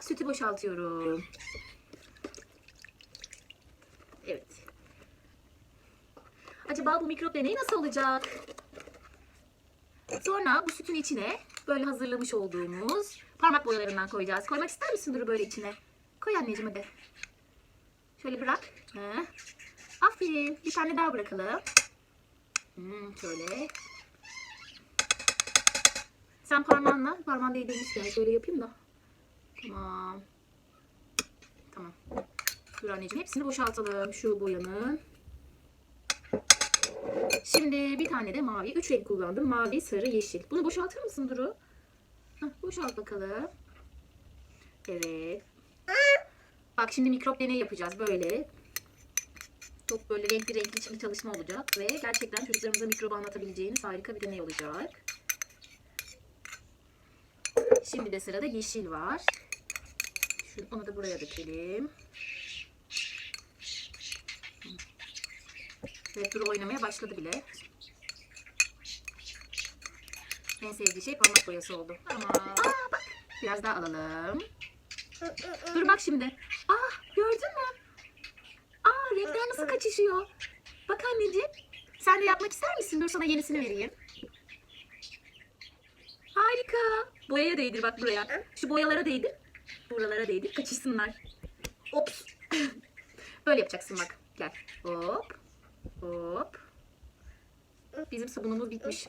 sütü boşaltıyorum. Evet. Acaba bu mikrop deneyi nasıl olacak? Sonra bu sütün içine böyle hazırlamış olduğumuz parmak boyalarından koyacağız. Koymak ister misin Duru böyle içine? Koy anneciğim hadi. Şöyle bırak. Hı. Aferin. Bir tane daha bırakalım. Hmm, şöyle. Sen parmağınla, parmağın değdirmişken şöyle yapayım da. Tamam. Tamam. Dur anneciğim hepsini boşaltalım şu boyanın. Şimdi bir tane de mavi. Üç renk kullandım. Mavi, sarı, yeşil. Bunu boşaltır mısın Duru? Hah, boşalt bakalım. Evet. Bak şimdi mikrop deneyi yapacağız böyle. Çok böyle renkli renkli bir çalışma olacak ve gerçekten çocuklarımıza mikrobu anlatabileceğiniz harika bir deney olacak. Şimdi de sırada yeşil var. Şunu, onu da buraya dökelim. Evet Duru oynamaya başladı bile. En sevdiği şey parmak boyası oldu. Aa, bak. Biraz daha alalım. Dur bak şimdi. Ah gördün mü? Aa renkler nasıl kaçışıyor? Bak anneciğim. Sen de yapmak ister misin? Dur sana yenisini vereyim. Harika. Boyaya değdir bak buraya. Şu boyalara değdir. Buralara değdir. Kaçışsınlar. Ops. Böyle yapacaksın bak. Gel. Hop. Hop. Bizim sabunumuz bitmiş.